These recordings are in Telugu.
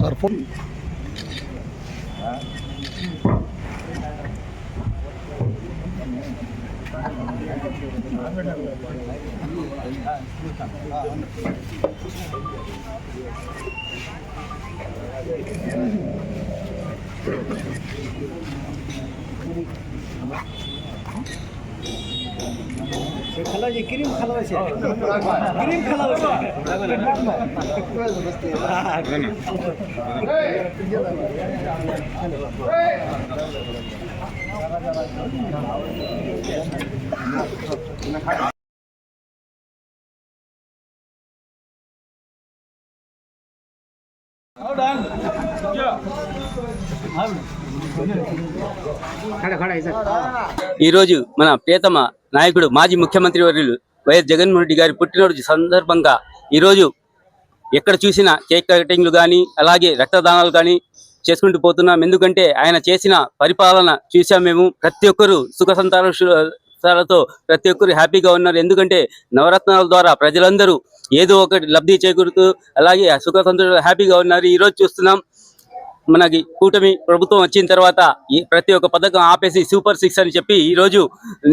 sarpon phone Thank. খেলা যে ক্রিম খেলা হয়েছে? ক্রিম খেলা হয়েছে? ఈరోజు మన ప్రియతమ నాయకుడు మాజీ ముఖ్యమంత్రి వర్యులు వైఎస్ జగన్మోహన్ రెడ్డి గారి పుట్టినరోజు సందర్భంగా ఈరోజు ఎక్కడ చూసినా కేక్ కటింగ్లు కానీ అలాగే రక్తదానాలు కానీ చేసుకుంటూ పోతున్నాం. ఎందుకంటే ఆయన చేసిన పరిపాలన చూసాం మేము. ప్రతి ఒక్కరు సుఖ సంతోషాలతో ప్రతి ఒక్కరు హ్యాపీగా ఉన్నారు. ఎందుకంటే నవరత్నాల ద్వారా ప్రజలందరూ ఏదో ఒకటి లబ్ధి చేకూరుతూ అలాగే సుఖ సంతోషాలు హ్యాపీగా ఉన్నారు. ఈ రోజు చూస్తున్నాం. మనకి కూటమి ప్రభుత్వం వచ్చిన తర్వాత ఈ ప్రతి ఒక్క పథకం ఆపేసి సూపర్ సిక్స్ అని చెప్పి ఈ రోజు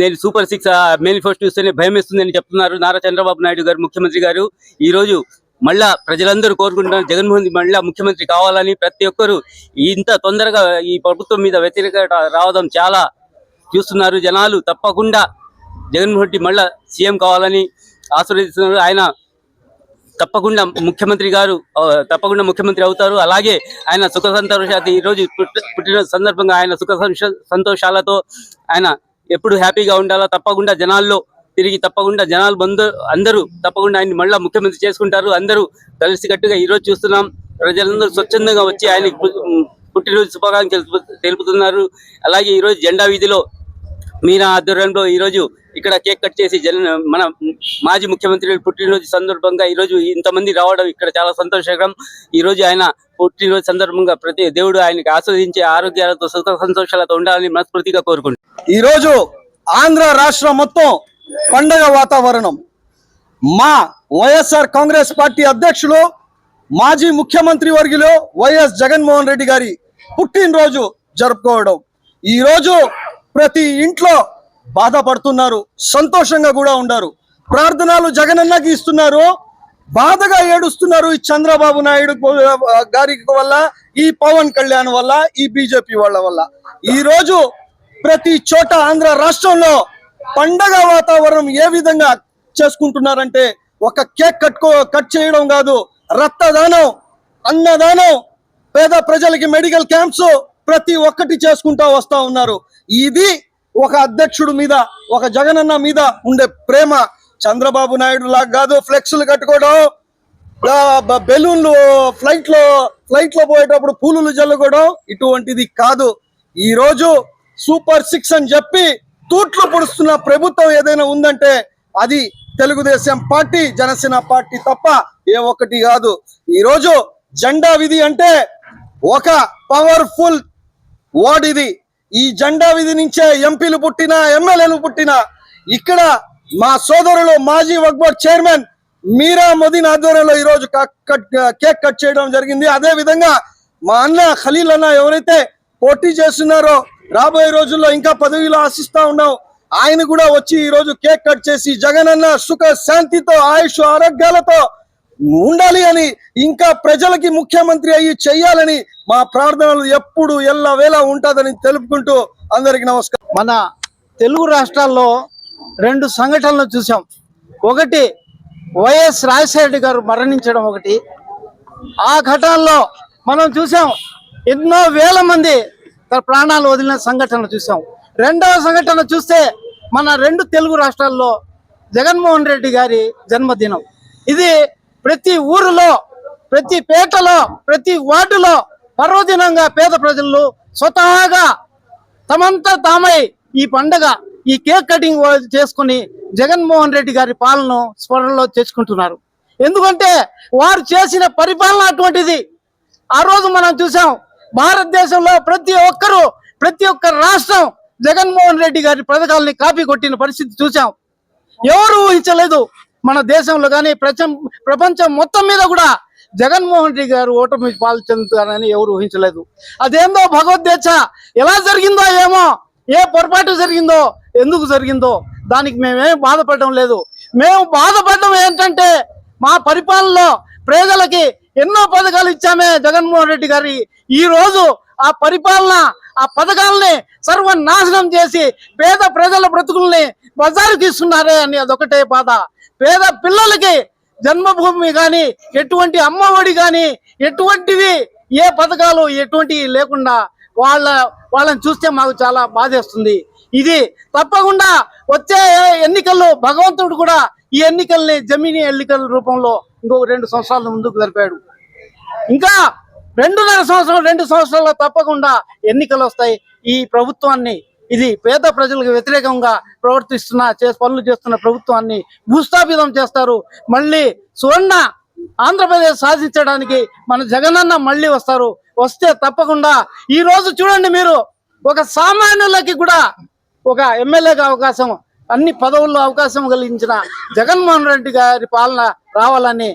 నేను సూపర్ సిక్స్ మేనిఫెస్టో చూస్తేనే భయం వేస్తుందని చెప్తున్నారు నారా చంద్రబాబు నాయుడు గారు ముఖ్యమంత్రి గారు. ఈ రోజు మళ్ళా ప్రజలందరూ కోరుకుంటున్నారు జగన్మోహన్ రెడ్డి మళ్ళా ముఖ్యమంత్రి కావాలని ప్రతి ఒక్కరు ఇంత తొందరగా ఈ ప్రభుత్వం మీద వ్యతిరేకత రావడం చాలా చూస్తున్నారు జనాలు. తప్పకుండా జగన్మోహన్ రెడ్డి మళ్ళా సీఎం కావాలని ఆశీర్వదిస్తున్నారు. ఆయన తప్పకుండా ముఖ్యమంత్రి గారు తప్పకుండా ముఖ్యమంత్రి అవుతారు. అలాగే ఆయన సుఖ సంతోషాలు ఈ రోజు సందర్భంగా ఆయన సుఖ సంతోష- సంతోషాలతో ఆయన ఎప్పుడు హ్యాపీగా ఉండాలా తప్పకుండా జనాల్లో తిరిగి తప్పకుండా జనాలు బంధు అందరూ తప్పకుండా ఆయన మళ్ళా ముఖ్యమంత్రి చేసుకుంటారు. అందరూ కలిసికట్టుగా ఈ రోజు చూస్తున్నాం. ప్రజలందరూ స్వచ్ఛందంగా వచ్చి ఆయన పుట్టినరోజు శుభాకాంక్షలు తెలుపుతున్నారు. అలాగే ఈ రోజు జెండా వీధిలో మీరా ఆధ్వర్యంలో ఈ రోజు ఇక్కడ కేక్ కట్ చేసి జన మన మాజీ ముఖ్యమంత్రి పుట్టినరోజు సందర్భంగా ఈ రోజు ఇంతమంది రావడం ఇక్కడ చాలా సంతోషకరం. ఈ రోజు ఆయన పుట్టినరోజు సందర్భంగా ప్రతి దేవుడు ఆయనకి ఆస్వాదించే ఆరోగ్యాలతో సుఖ సంతోషాలతో ఉండాలని మనస్ఫూర్తిగా కోరుకుంటున్నాను ఈరోజు ఆంధ్ర రాష్ట్రం మొత్తం పండగ వాతావరణం. మా వైఎస్ఆర్ కాంగ్రెస్ పార్టీ అధ్యక్షులు మాజీ ముఖ్యమంత్రి వర్గిలో వైఎస్ జగన్మోహన్ రెడ్డి గారి పుట్టినరోజు జరుపుకోవడం. ఈరోజు ప్రతి ఇంట్లో బాధపడుతున్నారు సంతోషంగా కూడా ఉన్నారు ప్రార్థనలు జగనన్నకి ఇస్తున్నారు. బాధగా ఏడుస్తున్నారు ఈ చంద్రబాబు నాయుడు గారి వల్ల ఈ పవన్ కళ్యాణ్ వల్ల ఈ బీజేపీ వాళ్ళ వల్ల. ఈ రోజు ప్రతి చోట ఆంధ్ర రాష్ట్రంలో పండగ వాతావరణం ఏ విధంగా చేసుకుంటున్నారంటే ఒక కేక్ కట్టుకో కట్ చేయడం కాదు రక్తదానం అన్నదానం పేద ప్రజలకి మెడికల్ క్యాంప్స్ ప్రతి ఒక్కటి చేసుకుంటా వస్తా ఉన్నారు. ఇది ఒక అధ్యక్షుడు మీద ఒక జగనన్న మీద ఉండే ప్రేమ. చంద్రబాబు నాయుడు లాగా కాదు ఫ్లెక్స్లు కట్టుకోవడం బెలూన్లు ఫ్లైట్లో ఫ్లైట్లో పోయేటప్పుడు పూలు జల్లుకోవడం ఇటువంటిది కాదు. ఈ రోజు సూపర్ సిక్స్ అని చెప్పి తూట్లు పొడుస్తున్న ప్రభుత్వం ఏదైనా ఉందంటే అది తెలుగుదేశం పార్టీ జనసేన పార్టీ తప్ప ఏ ఒక్కటి కాదు. ఈ రోజు జెండా విధి అంటే ఒక పవర్ఫుల్ వార్డ్ ఇది. ఈ జెండా విధి నుంచే ఎంపీలు పుట్టినా ఎమ్మెల్యేలు పుట్టినా ఇక్కడ మా సోదరులు మాజీ వక్బోర్డ్ చైర్మన్ మీరా మొదీన్ ఆధ్వర్యంలో ఈరోజు క- కట్- కేక్ కట్ చేయడం జరిగింది. అదే విధంగా మా అన్న ఖలీల్ అన్న ఎవరైతే పోటీ చేస్తున్నారో రాబోయే రోజుల్లో ఇంకా పదవిలో ఆశిస్తా ఉన్నాం. ఆయన కూడా వచ్చి ఈ రోజు కేక్ కట్ చేసి జగన్ అన్న సుఖ శాంతితో ఆయుష్ ఆరోగ్యాలతో ఉండాలి అని ఇంకా ప్రజలకి ముఖ్యమంత్రి అయ్యి చెయ్యాలని మా ప్రార్థనలు ఎప్పుడు ఎల్ల వేళ ఉంటుందని తెలుపుకుంటూ అందరికి నమస్కారం. మన తెలుగు రాష్ట్రాల్లో రెండు సంఘటనలు చూసాం. ఒకటి వైఎస్ రాజశేఖర గారు మరణించడం ఒకటి. ఆ ఘటనలో మనం చూసాం ఎన్నో వేల మంది తన ప్రాణాలు వదిలిన సంఘటనలు చూసాం. రెండవ సంఘటన చూస్తే మన రెండు తెలుగు రాష్ట్రాల్లో జగన్మోహన్ రెడ్డి గారి జన్మదినం. ఇది ప్రతి ఊరిలో ప్రతి పేటలో ప్రతి వార్డులో పర్వదినంగా పేద ప్రజలు స్వతహాగా తమంతా తామై ఈ పండగ ఈ కేక్ కటింగ్ చేసుకుని జగన్మోహన్ రెడ్డి గారి పాలన స్మరణలో తెచ్చుకుంటున్నారు. ఎందుకంటే వారు చేసిన పరిపాలన అటువంటిది ఆ రోజు మనం చూసాం. భారతదేశంలో ప్రతి ఒక్కరూ ప్రతి ఒక్క రాష్ట్రం జగన్మోహన్ రెడ్డి గారి పథకాలని కాపీ కొట్టిన పరిస్థితి చూసాం. ఎవరు ఊహించలేదు. మన దేశంలో కానీ ప్రపంచం ప్రపంచం మొత్తం మీద కూడా జగన్మోహన్ రెడ్డి గారు ఓటమి పాలు చెందుతారని ఎవరు ఊహించలేదు. అదేందో భగవద్దేచ్ఛ ఎలా జరిగిందో ఏమో ఏ పొరపాటు జరిగిందో ఎందుకు జరిగిందో దానికి మేమేం బాధపడడం లేదు. మేము బాధపడడం ఏంటంటే మా పరిపాలనలో ప్రజలకి ఎన్నో పథకాలు ఇచ్చామే జగన్మోహన్ రెడ్డి గారి. ఈ రోజు ఆ పరిపాలన ఆ పథకాలని సర్వనాశనం చేసి పేద ప్రజల బ్రతుకుల్ని బజారు తీస్తున్నారే అని అదొకటే బాధ. పేద పిల్లలకి జన్మభూమి కానీ ఎటువంటి అమ్మఒడి కానీ ఎటువంటివి ఏ పథకాలు ఎటువంటివి లేకుండా వాళ్ళ వాళ్ళని చూస్తే మాకు చాలా బాధేస్తుంది ఇది తప్పకుండా వచ్చే ఎన్నికల్లో భగవంతుడు కూడా ఈ ఎన్నికల్ని జమీని ఎన్నికల రూపంలో ఇంకొక రెండు సంవత్సరాల ముందుకు జరిపాడు. ఇంకా రెండున్నర సంవత్సరం రెండు సంవత్సరాల్లో తప్పకుండా ఎన్నికలు వస్తాయి. ఈ ప్రభుత్వాన్ని ఇది పేద ప్రజలకు వ్యతిరేకంగా ప్రవర్తిస్తున్న చే పనులు చేస్తున్న ప్రభుత్వాన్ని భూస్థాపితం చేస్తారు. మళ్ళీ సువర్ణ ఆంధ్రప్రదేశ్ సాధించడానికి మన జగనన్న మళ్ళీ వస్తారు. వస్తే తప్పకుండా ఈ రోజు చూడండి మీరు ఒక సామాన్యులకి కూడా ఒక ఎమ్మెల్యేగా అవకాశం అన్ని పదవుల్లో అవకాశం కలిగించిన జగన్మోహన్ రెడ్డి గారి పాలన రావాలని